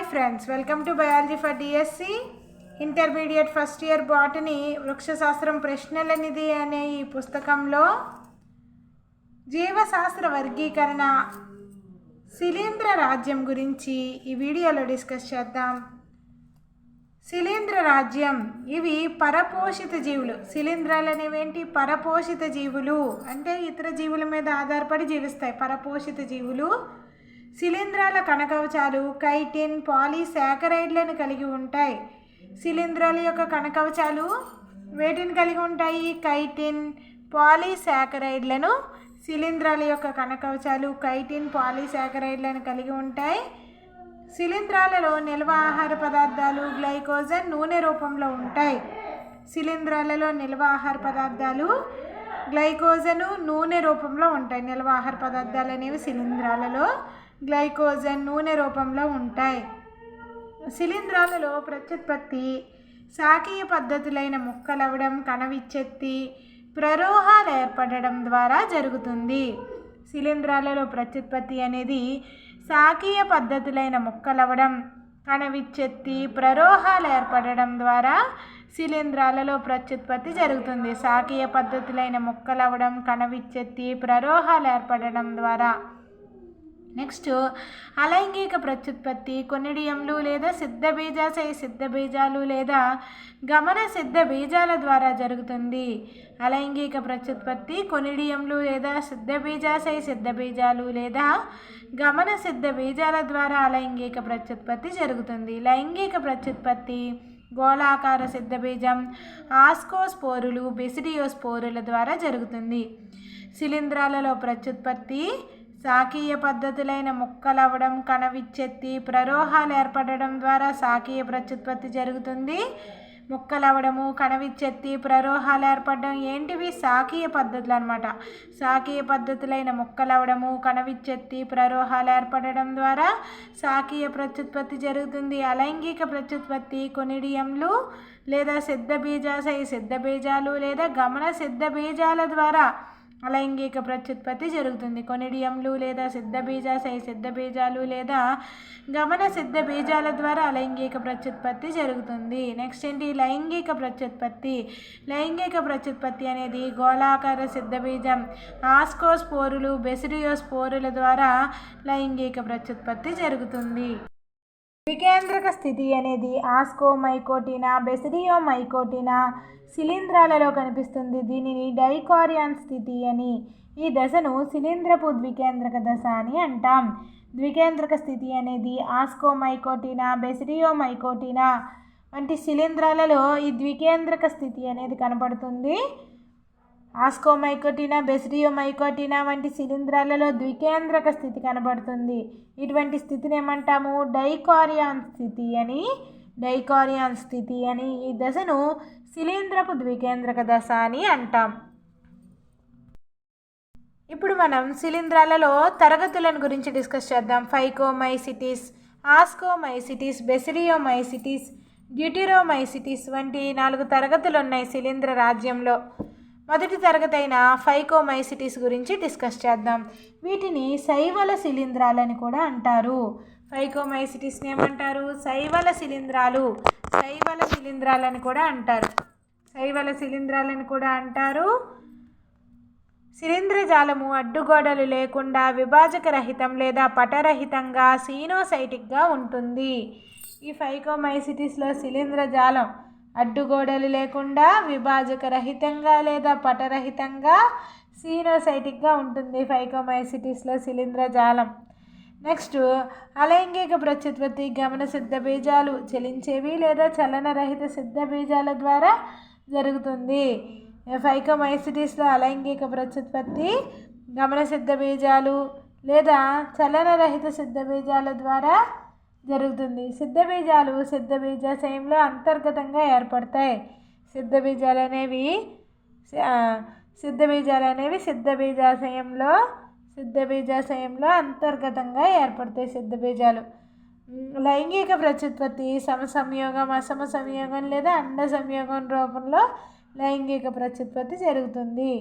Hi friends welcome to biology for DSC intermediate first year botany వృక్షశాస్త్రం ప్రశ్నలనిది అనే ఈ పుస్తకంలో జీవశాస్త్ర వర్గీకరణ శిలీంద్ర రాజ్యం గురించి ఈ వీడియోలో డిస్కస్ చేద్దాం. శిలీంద్ర రాజ్యం ఇవి పరపోషిత జీవులు. శిలీంధ్రాలు అనేవేంటి పరపోషిత జీవులు. అంటే ఇతర జీవుల మీద ఆధారపడి జీవిస్తాయి. పరపోషిత జీవులు శిలీంధ్రాల కణకవచాలు కైటిన్ పాలీసాకరైడ్లను కలిగి ఉంటాయి. శిలీంధ్రాల యొక్క కణకవచాలు వేటిని కలిగి ఉంటాయి? కైటిన్ పాలీసాకరైడ్లను శిలీంధ్రాల యొక్క కణకవచాలు కైటిన్ పాలీసాకరైడ్లను కలిగి ఉంటాయి. శిలీంధ్రాలలో నిల్వ ఆహార పదార్థాలు గ్లైకోజన్ నూనె రూపంలో ఉంటాయి. శిలీంధ్రాలలో నిల్వ ఆహార పదార్థాలు గ్లైకోజను నూనె రూపంలో ఉంటాయి. నిల్వ ఆహార పదార్థాలు అనేవి శిలీంధ్రాలలో. గ్లైకోజన్ నూనె రూపంలో ఉంటాయి. శిలీంధ్రాలలో ప్రత్యుత్పత్తి శాకీయ పద్ధతులైన ముక్కలవ్వడం కణవిచ్ఛెత్తి ప్రరోహాలు ఏర్పడడం ద్వారా జరుగుతుంది. శిలీంధ్రాలలో ప్రత్యుత్పత్తి అనేది శాకీయ పద్ధతులైన ముక్కలవ్వడం కణవిచ్ఛెత్తి ప్రరోహాలు ఏర్పడడం ద్వారా శిలీంధ్రాలలో ప్రత్యుత్పత్తి జరుగుతుంది. శాకీయ పద్ధతులైన ముక్కలవ్వడం కణవిచ్ఛెత్తి ప్రరోహాలు ఏర్పడడం ద్వారా నెక్స్ట్ అలైంగిక ప్రత్యుత్పత్తి కొనిడియంలు లేదా సిద్ధ బీజాశయ సిద్ధ బీజాలు లేదా గమన సిద్ధ బీజాల ద్వారా జరుగుతుంది. అలైంగిక ప్రత్యుత్పత్తి కొనిడియంలు లేదా సిద్ధ బీజాశయ సిద్ధ బీజాలు లేదా గమన సిద్ధ బీజాల ద్వారా అలైంగిక ప్రత్యుత్పత్తి జరుగుతుంది. లైంగిక ప్రత్యుత్పత్తి గోళాకార సిద్ధ బీజం ఆస్కోస్పోరులు బెసిడియోస్పోరుల ద్వారా జరుగుతుంది. శిలీంధ్రాలలో ప్రత్యుత్పత్తి సాకీయ పద్ధతులైన ముక్కలవ్వడం కణవిచ్ఛెత్తి ప్రరోహాలు ఏర్పడడం ద్వారా సాకీయ ప్రత్యుత్పత్తి జరుగుతుంది. ముక్కలవ్వడము కణవిచ్ఛెత్తి ప్రరోహాలు ఏర్పడడం ఏంటివి? సాకీయ పద్ధతులు అనమాట సాకీయ పద్ధతులైన ముక్కలవ్వడము కణవిచ్ఛెత్తి ప్రరోహాలు ఏర్పడడం ద్వారా సాకీయ ప్రత్యుత్పత్తి జరుగుతుంది. అలైంగిక ప్రత్యుత్పత్తి కొనిడియంలు లేదా సిద్ధ బీజాశయ సిద్ధ బీజాలు లేదా గమన సిద్ధ బీజాల ద్వారా అలైంగిక ప్రత్యుత్పత్తి జరుగుతుంది. కొనిడియంలు లేదా సిద్ధ బీజాశయ సిద్ధ బీజాలు లేదా గమన సిద్ధ బీజాల ద్వారా అలైంగిక ప్రత్యుత్పత్తి జరుగుతుంది. నెక్స్ట్ ఏంటి? లైంగిక ప్రత్యుత్పత్తి. లైంగిక ప్రత్యుత్పత్తి అనేది గోళాకార సిద్ధ బీజం. ఆస్కోస్పోరులు బెసిరియోస్పోరుల ద్వారా లైంగిక ప్రత్యుత్పత్తి జరుగుతుంది. వికేంద్రక స్థితి అనేది ఆస్కోమైకోటినా బెసిడియోమైకోటినా శిలీంధ్రాలలో కనిపిస్తుంది. దీనిని డైకారియాన్ స్థితి అని ఈ దశను శిలీంధ్రపు ద్వికేంద్రక దశ అని అంటాం. ద్వికేంద్రక స్థితి అనేది ఆస్కోమైకోటినా బెసిడియోమైకోటినా వంటి శిలీంధ్రాలలో ఈ ద్వికేంద్రక స్థితి అనేది కనపడుతుంది. ఆస్కోమైకోటినా బెసిడియోమైకోటినా వంటి శిలీంధ్రాలలో ద్వికేంద్రక స్థితి కనబడుతుంది. ఇటువంటి స్థితిని ఏమంటాము డైకారియాన్ స్థితి అని డైకారియాన్ స్థితి అని ఈ దశను శిలీంద్రపు ద్వికేంద్రక దశ అని అంటాం. ఇప్పుడు మనం శిలీంధ్రాలలో తరగతులను గురించి డిస్కస్ చేద్దాం. ఫైకోమైసిటిస్ ఆస్కోమైసిటిస్ బెసిరియోమైసిటీస్ డ్యూటిరోమైసిటిస్ వంటి నాలుగు తరగతులు ఉన్నాయి శిలీంద్ర రాజ్యంలో. మొదటి తరగతి అయిన ఫైకోమైసిటీస్ గురించి డిస్కస్ చేద్దాం. వీటిని శైవల శిలీంధ్రాలని కూడా అంటారు. ఫైకోమైసిటీస్ని ఏమంటారు? శైవల శిలీంధ్రాలు. శైవల శిలీంధ్రాలని కూడా అంటారు. శైవల శిలీంధ్రాలని కూడా అంటారు. శిలీంద్రజాలము అడ్డుగోడలు లేకుండా విభాజక రహితం లేదా పటరహితంగా సీనోసైటిక్గా ఉంటుంది. ఈ ఫైకోమైసిటీస్లో శిలీంద్రజాలం అడ్డుగోడలు లేకుండా విభాజక రహితంగా లేదా పటరహితంగా సీనోసైటిక్గా ఉంటుంది ఫైకోమైసిటిస్లో శిలీంద్రజాలం నెక్స్ట్ అలైంగిక ప్రత్యుత్పత్తి గమన సిద్ధ బీజాలు చలించేవి లేదా చలనరహిత సిద్ధ బీజాల ద్వారా జరుగుతుంది. ఫైకోమైసిటిస్లో అలైంగిక ప్రత్యుత్పత్తి గమన సిద్ధ బీజాలు లేదా చలనరహిత సిద్ధ బీజాల ద్వారా జరుగుతుంది. సిద్ధబీజాలు సిద్ధబీజాశయంలో అంతర్గతంగా ఏర్పడతాయి. సిద్ధబీజాలు అనేవి సిద్ధబీజాలు అనేవి సిద్ధబీజాశయంలో సిద్ధబీజాశయంలో సిద్ధ బీజాశయంలో అంతర్గతంగా ఏర్పడతాయి సిద్ధబీజాలు. లైంగిక ప్రత్యుత్పత్తి సమ సంయోగం అసమ సంయోగం లేదా అండ సంయోగం రూపంలో లైంగిక ప్రత్యుత్పత్తి జరుగుతుంది.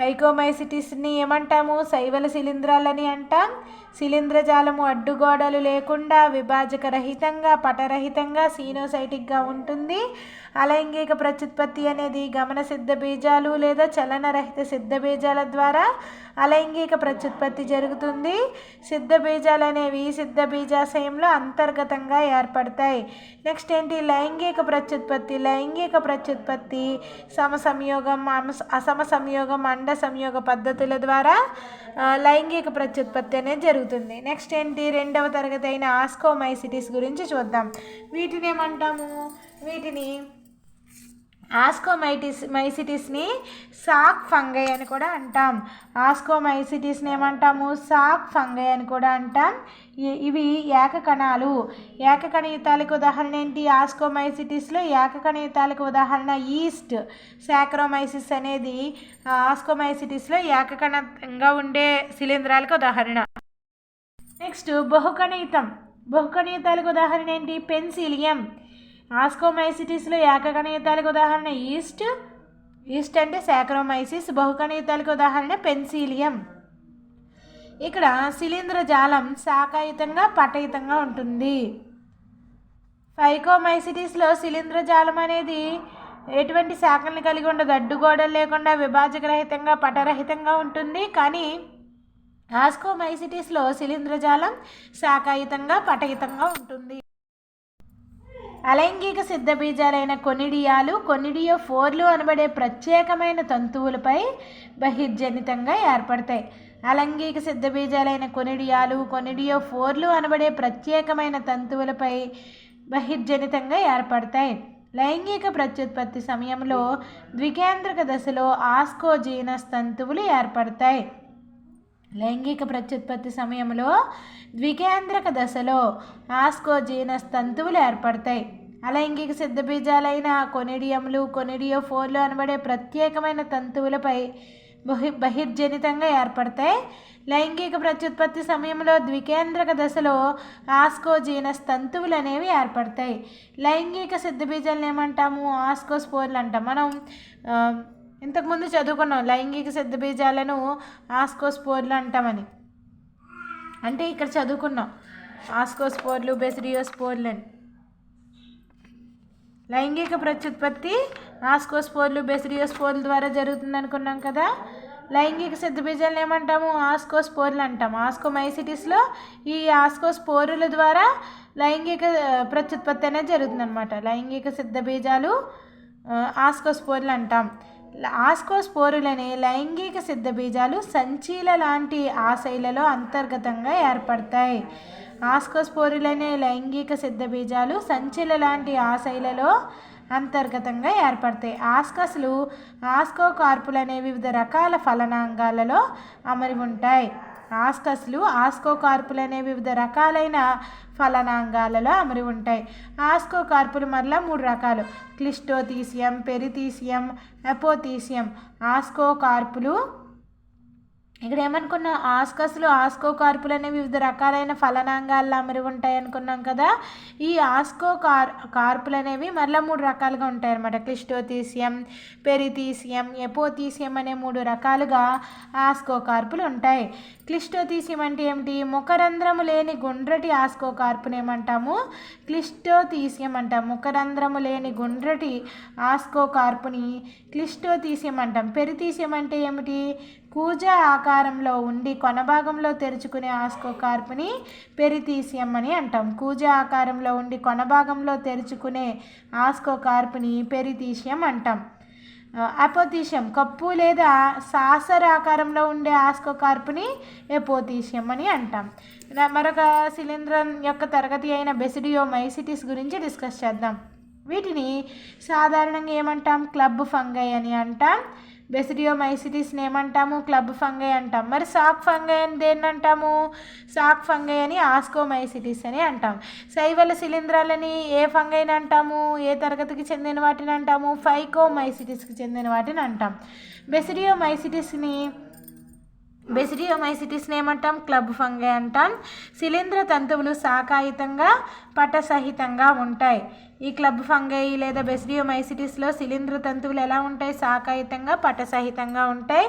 సైకోమైసిటిస్ని ఏమంటాము? శైవల శిలీంధ్రాలని అంటాం. శిలీంధ్రజాలము అడ్డుగోడలు లేకుండా విభాజక రహితంగా పటరహితంగా సీనోసైటిక్గా ఉంటుంది. అలైంగిక ప్రత్యుత్పత్తి అనేది గమన సిద్ధ బీజాలు లేదా చలనరహిత సిద్ధ బీజాల ద్వారా అలైంగిక ప్రత్యుత్పత్తి జరుగుతుంది. సిద్ధ బీజాలు అనేవి సిద్ధ బీజాశయంలో అంతర్గతంగా ఏర్పడతాయి. నెక్స్ట్ ఏంటి? లైంగిక ప్రత్యుత్పత్తి. లైంగిక ప్రత్యుత్పత్తి సమసంయోగం అమ- అసమ సంయోగం అండ సంయోగ పద్ధతుల ద్వారా లైంగిక ప్రత్యుత్పత్తి అనేది జరుగుతుంది. నెక్స్ట్ ఏంటి? రెండవ తరగతి అయిన ఆస్కోమైసిటీస్ గురించి చూద్దాం. వీటిని ఏమంటాము? వీటిని ఆస్కోమైటిస్ మైసిటిస్ని సాక్ ఫంగై అని కూడా అంటాం. ఆస్కోమైసిటిస్ని ఏమంటాము? సాక్ ఫంగై అని కూడా అంటాం. ఇవి ఏకకణాలు. ఏకకణయుతాలకు ఉదాహరణ ఏంటి? ఆస్కోమైసిటిస్లో ఏకకణయుతాలకు ఉదాహరణ ఈస్ట్. సాక్రోమైసిస్ అనేది ఆస్కోమైసిటిస్లో ఏకకణంగా ఉండే శిలీంధ్రాలకు ఉదాహరణ. నెక్స్ట్ బహుకణితం బహుకణితాలకు ఉదాహరణ ఏంటి? పెన్సిలియం. ఆస్కోమైసిటిస్లో ఏకగణితాలకు ఉదాహరణ ఈస్ట్. ఈస్ట్ అంటే సాక్రోమైసిస్ బహుగణితాలకు ఉదాహరణ పెన్సిలియం. ఇక్కడ శిలీంధ్ర జాలం శాఖాయుతంగా పటయుతంగా ఉంటుంది. ఫైకోమైసిటిస్లో శిలీంధ్ర జాలం అనేది ఎటువంటి శాఖల్ని కలిగి ఉండదు. అడ్డుగోడలు లేకుండా విభాజకరహితంగా పటరహితంగా ఉంటుంది. కానీ ఆస్కోమైసిటిస్లో శిలీంధ్రజాలం శాఖాయుతంగా పటయుతంగా ఉంటుంది. అలైంగిక సిద్ధబీజాలైన కొనిడియాలు కొనిడియో ఫోర్లు అనబడే ప్రత్యేకమైన తంతువులపై బహిర్జనితంగా ఏర్పడతాయి. అలైంగిక సిద్ధబీజాలైన కొనిడియాలు కొనిడియో ఫోర్లు అనబడే ప్రత్యేకమైన తంతువులపై బహిర్జనితంగా ఏర్పడతాయి. లైంగిక ప్రత్యుత్పత్తి సమయంలో ద్వికేంద్రక దశలో ఆస్కోజీనస్ తంతువులు ఏర్పడతాయి. లైంగిక ప్రత్యుత్పత్తి సమయంలో ద్వికేంద్రక దశలో ఆస్కోజీనస్ తంతువులు ఏర్పడతాయి. అలైంగిక సిద్ధబీజాలైన కొనిడియంలు కొనిడియో ఫోర్లు అనబడే ప్రత్యేకమైన తంతువులపై బహి బహిర్జనితంగా ఏర్పడతాయి. లైంగిక ప్రత్యుత్పత్తి సమయంలో ద్వికేంద్రక దశలో ఆస్కోజీనస్ తంతువులు అనేవి ఏర్పడతాయి. లైంగిక సిద్ధబీజాలను ఏమంటాము? ఆస్కోస్పోర్లు అంటాం. మనం ఇంతకుముందు చదువుకున్నాం. లైంగిక సిద్ధ బీజాలను ఆస్కోస్పోర్లు అంటామని. అంటే ఇక్కడ చదువుకున్నాం. ఆస్కోస్పోర్లు బెసిడియోస్పోర్లు అని. లైంగిక ప్రత్యుత్పత్తి ఆస్కోస్పోర్లు బెసిడియోస్పోర్ల ద్వారా జరుగుతుంది అనుకున్నాం కదా. లైంగిక సిద్ధబీజాలు ఏమంటాము? ఆస్కోస్పోర్లు అంటాం ఆస్కోమైసిటిస్లో ఈ ఆస్కోస్పోరుల ద్వారా లైంగిక ప్రత్యుత్పత్తి అనేది జరుగుతుంది అనమాట లైంగిక సిద్ధబీజాలు ఆ, ఆస్కోస్పోర్లు అంటాం. ఆస్కోస్పోరులనే లైంగిక సిద్ధబీజాలు సంచీల లాంటి ఆశైలలో అంతర్గతంగా ఏర్పడతాయి. ఆస్కోస్పోరులనే లైంగిక సిద్ధబీజాలు సంచిల లాంటి ఆశైలలో అంతర్గతంగా ఏర్పడతాయి. ఆస్కస్లు ఆస్కో కార్పులనే వివిధ రకాల ఫలనాంగాలలో అమరి ఉంటాయి. ఆస్కస్లు ఆస్కో కార్పులనే వివిధ రకాలైన ఫలనాంగాలలో అమరి ఉంటాయి. ఆస్కో కార్పులు మరలా మూడు రకాలు. క్లిస్టోతీసియం పెరితీసియం ఎపోతీసియం ఆస్కో కార్పులు ఇక్కడ ఏమనుకున్నాం ఆస్కస్లు ఆస్కో కార్పులు అనే వివిధ రకాలైన ఫలనాంగాల్లో అమరి ఉంటాయి అనుకున్నాం కదా. ఈ ఆస్కో కార్ కార్పులు అనేవి మరలా మూడు రకాలుగా ఉంటాయి అన్నమాట క్లిస్టోతీసియం పెరితీసియం ఎపోతీసియం అనే మూడు రకాలుగా ఆస్కో కార్పులు ఉంటాయి. క్లిస్టోతీసియం అంటే ఏమిటి? ముఖరంధ్రము లేని గుండ్రటి ఆస్కో కార్పుని ఏమంటాము? క్లిస్టోతీసియం అంటాం. ముఖరంధ్రము లేని గుండ్రటి ఆస్కో కార్పుని క్లిస్టోతీసియం అంటాం. పెరితీసియం అంటే ఏమిటి? కూజ ఆకారంలో ఉండి కొనభాగంలో తెరుచుకునే ఆస్కోకార్పుని పెరితీసియం అని అంటాం. కూజ ఆకారంలో ఉండి కొనభాగంలో తెరుచుకునే ఆస్కోకార్పుని పెరితీసియం అంటాం. అపోతీషియం కప్పు లేదా సాసర్ ఆకారంలో ఉండే ఆస్కోకార్పుని ఎపోతీషియం అని అంటాం. మరొక శిలీంధ్రం యొక్క తరగతి అయిన బెసిడియో మైసిటిస్ గురించి డిస్కస్ చేద్దాం. వీటిని సాధారణంగా ఏమంటాం? క్లబ్ ఫంగై అని అంటాం. బెసిడియోమైసిటిస్ని ఏమంటాము క్లబ్ ఫంగై అంటాం. మరి సాక్ ఫంగై అని దేన్ని అంటాము? సాక్ ఫంగై అని ఆస్కోమైసిటిస్ అని అంటాం. శైవల శిలీంధ్రాలని ఏ ఫంగైని అంటాము? ఏ తరగతికి చెందిన వాటిని అంటాము? ఫైకోమైసిటిస్కి చెందిన వాటిని అంటాం. బెసిడియోమైసిటిస్ని బెసిడియోమైసిటిస్ని ఏమంటాం క్లబ్ ఫంగై అంటాం. శిలీంద్ర తంతువులు శాకాయుతంగా పటసహితంగా ఉంటాయి. ఈ క్లబ్ ఫంగై లేదా బెసిడియోమైసిటిస్లో శిలీంద్ర తంతువులు ఎలా ఉంటాయి? శాకాయుతంగా పటసహితంగా ఉంటాయి.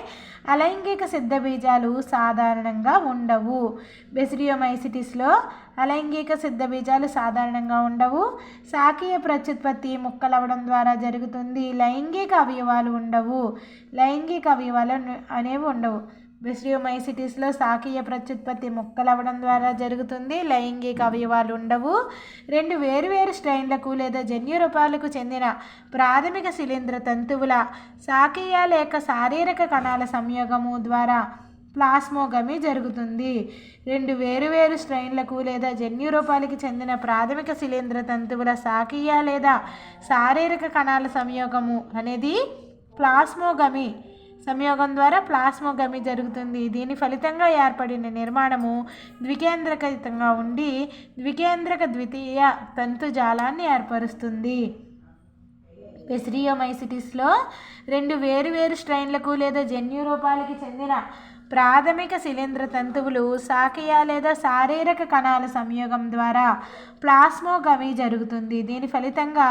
అలైంగిక సిద్ధ బీజాలు సాధారణంగా ఉండవు. బెసిడియోమైసిటిస్లో అలైంగిక సిద్ధ బీజాలు సాధారణంగా ఉండవు. శాకీయ ప్రత్యుత్పత్తి ముక్కలవడం ద్వారా జరుగుతుంది. లైంగిక అవయవాలు ఉండవు. లైంగిక అవయవాలు అనేవి ఉండవు. బెసిడియోమైసిటిస్లో సాకీయ ప్రత్యుత్పత్తి ముక్కలవ్వడం ద్వారా జరుగుతుంది. లైంగిక అవయవాలు ఉండవు. రెండు వేరువేరు స్ట్రెయిన్లకు లేదా జన్యు రూపాలకు చెందిన ప్రాథమిక శిలీంద్ర తంతువుల సాకీయ లేక శారీరక కణాల సంయోగము ద్వారా ప్లాస్మోగమి జరుగుతుంది. రెండు వేరువేరు స్ట్రెయిన్లకు లేదా జన్యు రూపాలకి చెందిన ప్రాథమిక శిలీంద్ర తంతువుల సాకీయ లేదా శారీరక కణాల సంయోగము అనేది ప్లాస్మోగమి సంయోగం ద్వారా ప్లాస్మోగమి జరుగుతుంది. దీని ఫలితంగా ఏర్పడిన నిర్మాణము ద్వికేంద్రకతంగా ఉండి ద్వికేంద్రక ద్వితీయ తంతుజాలాన్ని ఏర్పరుస్తుంది. పెసిరియోమైసిటిస్లో రెండు వేరువేరు స్ట్రెయిన్లకు లేదా జన్యు రూపాలకి చెందిన ప్రాథమిక శిలీంద్ర తంతువులు శాకీయ లేదా శారీరక కణాల సంయోగం ద్వారా ప్లాస్మోగమి జరుగుతుంది. దీని ఫలితంగా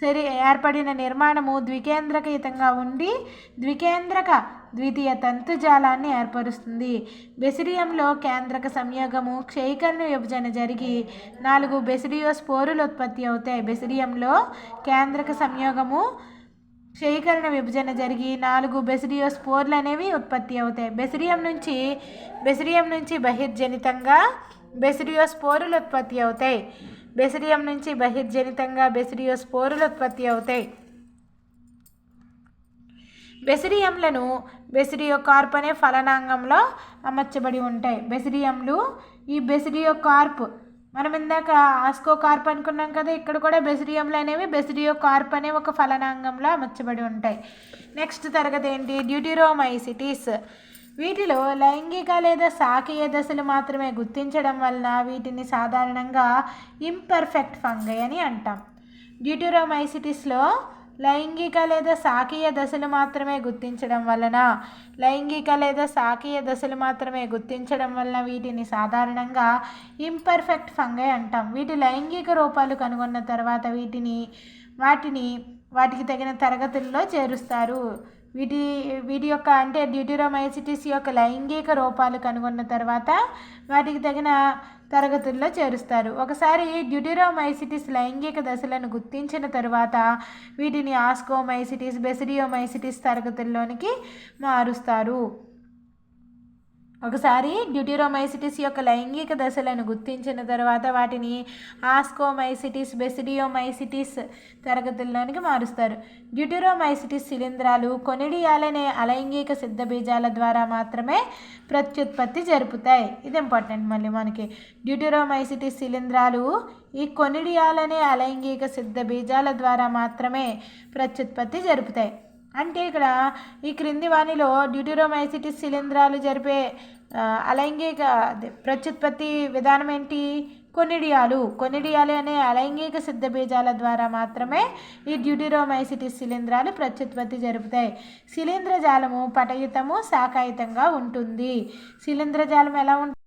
శరీ ఏర్పడిన నిర్మాణము ద్వికేంద్రకయుతంగా ఉండి ద్వికేంద్రక ద్వితీయ తంతుజాలాన్ని ఏర్పరుస్తుంది. బెసిడియంలో కేంద్రక సంయోగము క్షయీకరణ విభజన జరిగి నాలుగు బెసిడియో స్పోరులు ఉత్పత్తి అవుతాయి. బెసిడియంలో కేంద్రక సంయోగము క్షయీకరణ విభజన జరిగి నాలుగు బెసిడియో స్పోర్లు అనేవి ఉత్పత్తి అవుతాయి. బెసిడియం నుంచి బెసిడియం నుంచి బహిర్జనితంగా బెసిడియో స్పోరులు ఉత్పత్తి అవుతాయి. బెసిడియం నుంచి బహిర్జనితంగా బెసిడియో స్పోరులు ఉత్పత్తి అవుతాయి. బెసిడియంలను బెసిడియో కార్ప్ అనే ఫలనాంగంలో అమర్చబడి ఉంటాయి. బెసిడియంలు ఈ బెసిడియో కార్ప్ మనం ఇందాక ఆస్కో కార్ప్ అనుకున్నాం కదా ఇక్కడ కూడా బెసిడియంలు అనేవి బెసిడియో కార్ప్ అనే ఒక ఫలనాంగంలో అమర్చబడి ఉంటాయి. నెక్స్ట్ తరగతి ఏంటి? డ్యూటిరోమైసిటీస్. వీటిలో లైంగిక లేదా సాకీయ దశలు మాత్రమే గుర్తించడం వలన వీటిని సాధారణంగా ఇంపర్ఫెక్ట్ ఫంగై అని అంటాం. డ్యూటిరోమైసిటీస్లో లైంగిక లేదా సాకీయ దశలు మాత్రమే గుర్తించడం వలన లైంగిక లేదా సాకీయ దశలు మాత్రమే గుర్తించడం వలన వీటిని సాధారణంగా ఇంపర్ఫెక్ట్ ఫంగై అంటాం. వీటి లైంగిక రూపాలు కనుగొన్న తర్వాత వీటిని వాటిని వాటికి తగిన తరగతుల్లో చేరుస్తారు. వీటి వీటి యొక్క అంటే డ్యూటిరోమైసిటిస్ యొక్క లైంగిక రూపాలు కనుగొన్న తర్వాత వాటికి తగిన తరగతుల్లో చేరుస్తారు. ఒకసారి డ్యూటిరోమైసిటిస్ లైంగిక దశలను గుర్తించిన తరువాత వీటిని ఆస్కోమైసిటిస్ బెసిడియోమైసిటిస్ తరగతుల్లోనికి మారుస్తారు. ఒకసారి డ్యూటీరోమైసిటిస్ యొక్క లైంగిక దశలను గుర్తించిన తర్వాత వాటిని ఆస్కోమైసిటిస్ బెసిడియోమైసిటిస్ తరగతుల్లోనికి మారుస్తారు. డ్యూటీరోమైసిటిస్ శిలీంధ్రాలు కొనిడియాలనే అలైంగిక సిద్ధబీజాల ద్వారా మాత్రమే ప్రత్యుత్పత్తి జరుపుతాయి. ఇది ఇంపార్టెంట్ మళ్ళీ మనకి. డ్యూటీరోమైసిటిస్ శిలీంధ్రాలు ఈ కొనిడియాలనే అలైంగిక సిద్ధ బీజాల ద్వారా మాత్రమే ప్రత్యుత్పత్తి జరుపుతాయి. అంటే ఇక్కడ ఈ క్రింది వాణిలో డ్యూటిరోమైసిటిస్ శిలీంధ్రాలు జరిపే అలైంగిక ప్రత్యుత్పత్తి విధానం ఏంటి? కొనిడియాలు. కొనిడియాలు అనే అలైంగిక సిద్ధబీజాల ద్వారా మాత్రమే ఈ డ్యూటిరోమైసిటిస్ శిలీంధ్రాలు ప్రత్యుత్పత్తి జరుపుతాయి. శిలీంధ్రజాలము పటయుతము శాఖాయుతంగా ఉంటుంది. శిలీంధ్రజాలం ఎలా ఉంటుంది